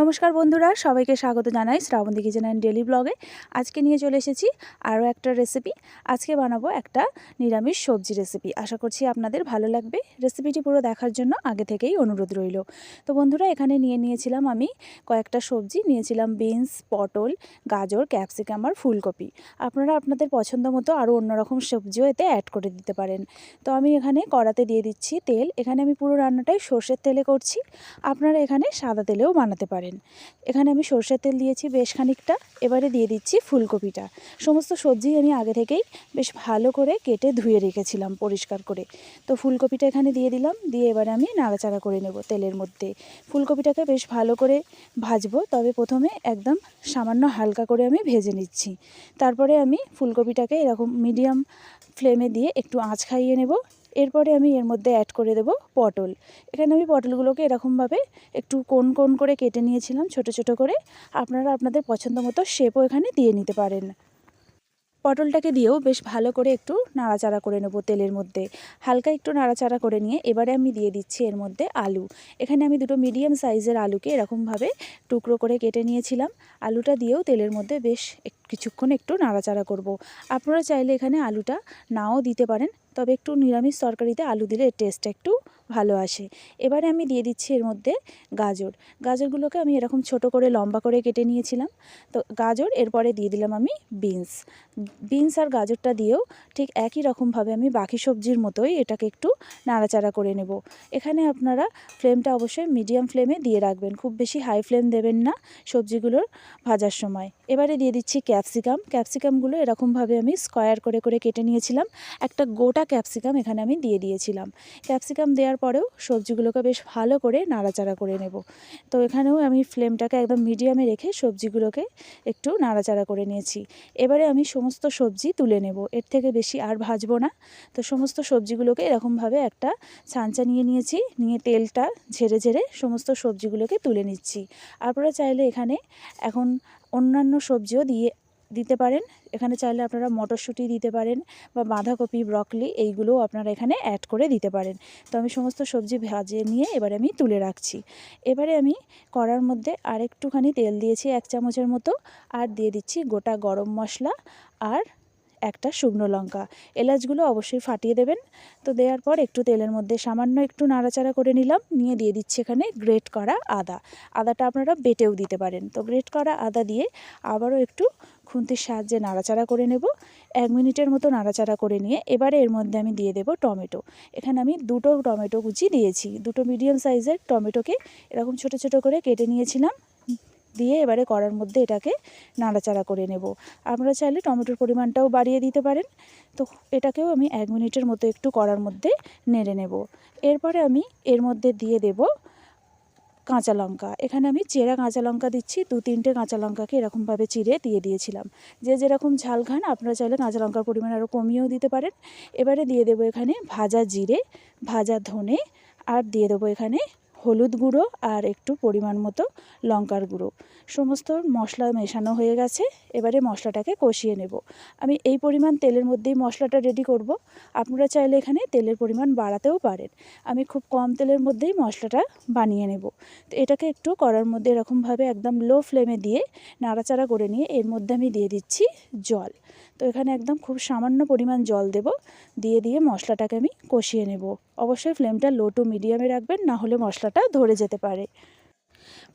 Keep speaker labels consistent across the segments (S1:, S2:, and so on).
S1: নমস্কার বন্ধুরা, সবাইকে স্বাগত জানাই শ্রাবন্তী কিচেন অ্যান্ড ডেলি ব্লগে আজকে নিয়ে চলে এসেছি আরও একটা রেসিপি আজকে বানাবো একটা নিরামিষ সবজি রেসিপি আশা করছি আপনাদের ভালো লাগবে। রেসিপিটি পুরো দেখার জন্য আগে থেকেই অনুরোধ রইল। তো বন্ধুরা, এখানে নিয়ে নিয়েছিলাম আমি কয়েকটা সবজি। নিয়েছিলাম বিনস পটল, গাজর ক্যাপসিকাম আর ফুলকপি। আপনারা আপনাদের পছন্দ মতো আরও অন্যরকম সবজিও এতে অ্যাড করে দিতে পারেন। তো আমি এখানে কড়াতে দিয়ে দিচ্ছি তেল। এখানে আমি পুরো রান্নাটাই সর্ষের তেলে করছি। আপনারা এখানে সাদা তেলেও বানাতে পারেন। এখানে আমি সরষের তেল দিয়েছি বেশ খানিকটা, এবারে দিয়ে দিচ্ছি ফুলকপিটা। সমস্ত সবজি আমি আগে থেকেই বেশ ভালো করে কেটে ধুয়ে রেখেছিলাম পরিষ্কার করে। তো ফুলকপিটা এখানে দিয়ে দিলাম, দিয়ে এবারে আমি নাড়াচাড়া করে নেব তেলের মধ্যে। ফুলকপিটাকে বেশ ভালো করে ভাজবো, তবে প্রথমে একদম সামান্য হালকা করে আমি ভেজে নিচ্ছি। তারপরে আমি ফুলকপিটাকে এরকম মিডিয়াম ফ্লেমে দিয়ে একটু আঁচ খাইয়ে নেব। এরপরে আমি এর মধ্যে অ্যাড করে দেব পটল। এখানে আমি পটলগুলোকে এরকমভাবে একটু কোন কোন করে কেটে নিয়েছিলাম, ছোট ছোট করে। আপনারা আপনাদের পছন্দ মতো শেপও এখানে দিয়ে নিতে পারেন। পটলটাকে দিয়েও বেশ ভালো করে একটু নাড়াচাড়া করে নেব তেলের মধ্যে। হালকা একটু নাড়াচাড়া করে নিয়ে এবারে আমি দিয়ে দিচ্ছি এর মধ্যে আলু। এখানে আমি দুটো মিডিয়াম সাইজের আলুকে এরকমভাবে টুকরো করে কেটে নিয়েছিলাম। আলুটা দিয়েও তেলের মধ্যে বেশ কিছুক্ষণ একটু নাড়াচাড়া করব। আপনারা চাইলে এখানে আলুটা নাও দিতে পারেন। তবে একটু নিরামিষ তরকারিতে আলু দিলে এর টেস্টটা একটু ভালো আসে। এবারে আমি দিয়ে দিচ্ছি এর মধ্যে গাজর। গাজরগুলোকে আমি এরকম ছোট করে, লম্বা করে কেটে নিয়েছিলাম। তো গাজর, এরপরে দিয়ে দিলাম আমি বিনস। বিনস আর গাজরটা দিয়েও ঠিক একই রকমভাবে আমি বাকি সবজির মতোই এটাকে একটু নাড়াচাড়া করে নেব। এখানে আপনারা ফ্লেমটা অবশ্যই মিডিয়াম ফ্লেমে দিয়ে রাখবেন। খুব বেশি হাই ফ্লেম দেবেন না সবজিগুলোর ভাজার সময়। এবারে দিয়ে দিচ্ছি ক্যাপসিকাম। ক্যাপসিকামগুলো এরকমভাবে আমি স্কোয়ার করে করে কেটে নিয়েছিলাম। একটা গোটা ক্যাপসিকাম এখানে আমি দিয়ে দিয়েছিলাম। ক্যাপসিকাম দেওয়ার পরেও সবজিগুলোকে বেশ ভালো করে নাড়াচাড়া করে নেব। তো এখানেও আমি ফ্লেমটাকে একদম মিডিয়ামে রেখে সবজিগুলোকে একটু নাড়াচাড়া করে নিয়েছি। এবারে আমি সমস্ত সবজি তুলে নেব। এর থেকে বেশি আর ভাজবো না। তো সমস্ত সবজিগুলোকে এরকমভাবে একটা ছাঁচা নিয়ে নিয়েছি, নিয়ে তেলটা ঝেড়ে ঝেড়ে সমস্ত সবজিগুলোকে তুলে নিচ্ছি। আপনারা চাইলে এখানে এখন অন্যান্য সবজিও দিয়ে দিতে পারেন। এখানে চাইলে আপনারা মটরশুঁটি দিতে পারেন বা বাঁধাকপি ব্রকলি এইগুলোও আপনারা এখানে অ্যাড করে দিতে পারেন। তো আমি সমস্ত সবজি ভাজিয়ে নিয়ে এবারে আমি তুলে রাখছি। এবারে আমি কড়ার মধ্যে আরেকটুখানি তেল দিয়েছি এক চামচের মতো আর দিয়ে দিচ্ছি গোটা গরম মশলা আর একটা শুকনো লঙ্কা। এলাচগুলো অবশ্যই ফাটিয়ে দেবেন। তো দেওয়ার পর একটু তেলের মধ্যে সামান্য একটু নাড়াচাড়া করে নিলাম। নিয়ে দিয়ে দিচ্ছি এখানে গ্রেট করা আদা। আদাটা আপনারা বেটেও দিতে পারেন। তো গ্রেট করা আদা দিয়ে আবারও একটু খুন্তির সাহায্যে নাড়াচাড়া করে নেব। এক মিনিটের মতো নাড়াচাড়া করে নিয়ে এবারে এর মধ্যে আমি দিয়ে দেব টমেটো। এখানে আমি দুটো টমেটো কুচি দিয়েছি। দুটো মিডিয়াম সাইজের টমেটোকে এরকম ছোট ছোট করে কেটে নিয়েছিলাম। দিয়ে এবারে কড়ার মধ্যে এটাকে নাড়াচাড়া করে নেব। আপনারা চাইলে টমেটোর পরিমাণটাও বাড়িয়ে দিতে পারেন। তো এটাকেও আমি এক মিনিটের মতো একটু কড়ার মধ্যে নেড়ে নেব। এরপরে আমি এর মধ্যে দিয়ে দেব কাঁচা লঙ্কা। এখানে আমি চেরা কাঁচা লঙ্কা দিচ্ছি, দু তিনটে কাঁচা লঙ্কাকে এরকমভাবে চিড়ে দিয়ে দিয়েছিলাম। যে যেরকম ঝাল খান, আপনারা চাইলে কাঁচা লঙ্কার পরিমাণ আরও কমিয়েও দিতে পারেন। এবারে দিয়ে দেবো এখানে ভাজা জিরে, ভাজা ধনে, আর দিয়ে দেবো এখানে হলুদ গুঁড়ো আর একটু পরিমাণ মতো লঙ্কার গুঁড়ো। সমস্ত মশলা মেশানো হয়ে গেছে, এবারে মশলাটাকে কষিয়ে নেব। আমি এই পরিমাণ তেলের মধ্যেই মশলাটা রেডি করব। আপনারা চাইলে এখানে তেলের পরিমাণ বাড়াতেও পারেন। আমি খুব কম তেলের মধ্যেই মশলাটা বানিয়ে নেব। তো এটাকে একটু করার মধ্যে এরকমভাবে একদম লো ফ্লেমে দিয়ে নাড়াচাড়া করে নিয়ে এর মধ্যে আমি দিয়ে দিচ্ছি জল। তো এখানে একদম খুব সামান্য পরিমাণ জল দেব। দিয়ে দিয়ে মশলাটাকে আমি কষিয়ে নেব। অবশ্যই ফ্লেমটা লো টু মিডিয়ামে রাখবেন, না হলে মশলাটা ধরে যেতে পারে।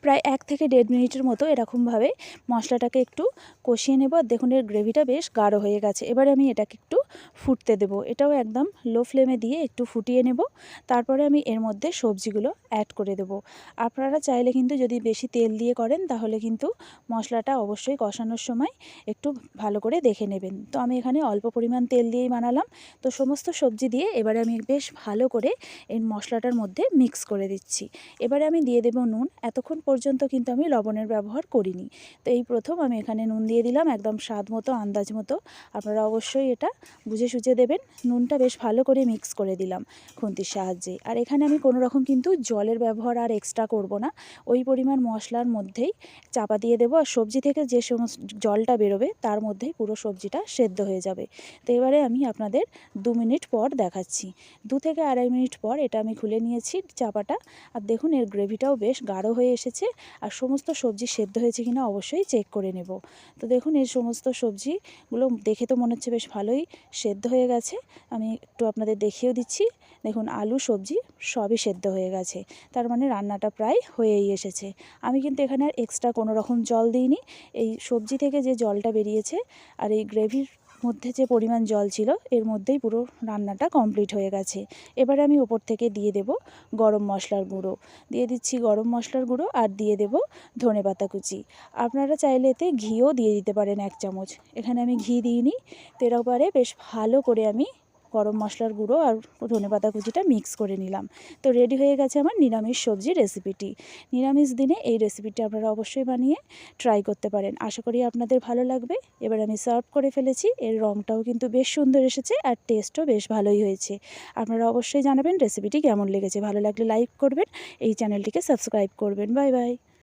S1: প্রায় এক থেকে দেড় মিনিটের মতো এরকমভাবে মশলাটাকে একটু কষিয়ে নেব। দেখুন, এর গ্রেভিটা বেশ গাঢ় হয়ে গেছে। এবারে আমি এটাকে একটু ফুটতে দেব। এটাও একদম লো ফ্লেমে দিয়ে একটু ফুটিয়ে নেব। তারপরে আমি এর মধ্যে সবজিগুলো অ্যাড করে দেব। আপনারা চাইলে কিন্তু যদি বেশি তেল দিয়ে করেন, তাহলে কিন্তু মশলাটা অবশ্যই কষানোর সময় একটু ভালো করে দেখে নেবেন। তো আমি এখানে অল্প পরিমাণ তেল দিয়েই বানালাম। তো সমস্ত সবজি দিয়ে এবারে আমি বেশ ভালো করে এই মশলাটার মধ্যে মিক্স করে দিচ্ছি। এবারে আমি দিয়ে দেবো নুন। এতক্ষণ পর্যন্ত কিন্তু আমি লবণের ব্যবহার করিনি। তো এই প্রথম আমি এখানে নুন দিয়ে দিলাম, একদম স্বাদ মতো, আন্দাজ মতো। আপনারা অবশ্যই এটা বুঝে সুঝে দেবেন। নুনটা বেশ ভালো করে মিক্স করে দিলাম খুন্তির সাহায্যে। আর এখানে আমি কোনো রকম কিন্তু জলের ব্যবহার আর এক্সট্রা করব না। ওই পরিমাণ মশলার মধ্যেই চাপা দিয়ে দেবো আর সবজি থেকে যে সমস্ত জলটা বেরোবে তার মধ্যেই পুরো সবজিটা সেদ্ধ হয়ে যাবে। তো এবারে আমি আপনাদের দু মিনিট পর দেখাচ্ছি। দু থেকে আড়াই মিনিট পর এটা আমি খুলে নিয়েছি চাপাটা। আর দেখুন এর গ্রেভিটাও বেশ গাঢ় হয়ে এসেছে আর সমস্ত সবজি সেদ্ধ হয়েছে কিনা অবশ্যই চেক করে নেব। তো দেখুন এর সমস্ত সবজিগুলো দেখে তো মনে হচ্ছে বেশ ভালোই সেদ্ধ হয়ে গেছে। আমি একটু আপনাদের দেখিয়েও দিচ্ছি। দেখুন, আলু, সবজি সবই সেদ্ধ হয়ে গেছে। তার মানে রান্নাটা প্রায় হয়েই এসেছে। আমি কিন্তু এখানে আর এক্সট্রা কোনো রকম জল দিইনি। এই সবজি থেকে যে জলটা বেরিয়েছে আর এই গ্রেভির মধ্যে যে পরিমাণ জল ছিল, এর মধ্যেই পুরো রান্নাটা কমপ্লিট হয়ে গেছে। এবারে আমি ওপর থেকে দিয়ে দেব গরম মশলার গুঁড়ো। দিয়ে দিচ্ছি গরম মশলার গুঁড়ো আর দিয়ে দেব ধনে পাতা কুচি। আপনারা চাইলে এতে ঘিও দিয়ে দিতে পারেন এক চামচ। এখানে আমি ঘি দিইনি। তো এরপরে বেশ ভালো করে আমি গরম মশলার গুঁড়ো আর ধনে পাতা কুচিটা মিক্স করে নিলাম। তো রেডি হয়ে গেছে আমার নিরামিষ সবজি রেসিপিটি নিরামিষ দিনে এই রেসিপিটি আপনারা অবশ্যই বানিয়ে ট্রাই করতে পারেন। আশা করি আপনাদের ভালো লাগবে। এবার আমি সার্ভ করে ফেলেছি। এর রঙটাও কিন্তু বেশ সুন্দর এসেছে আর টেস্টও বেশ ভালোই হয়েছে। আপনারা অবশ্যই জানাবেন রেসিপিটি কেমন লেগেছে। ভালো লাগলে লাইক করবেন। এই চ্যানেলটিকে সাবস্ক্রাইব করবেন। Bye bye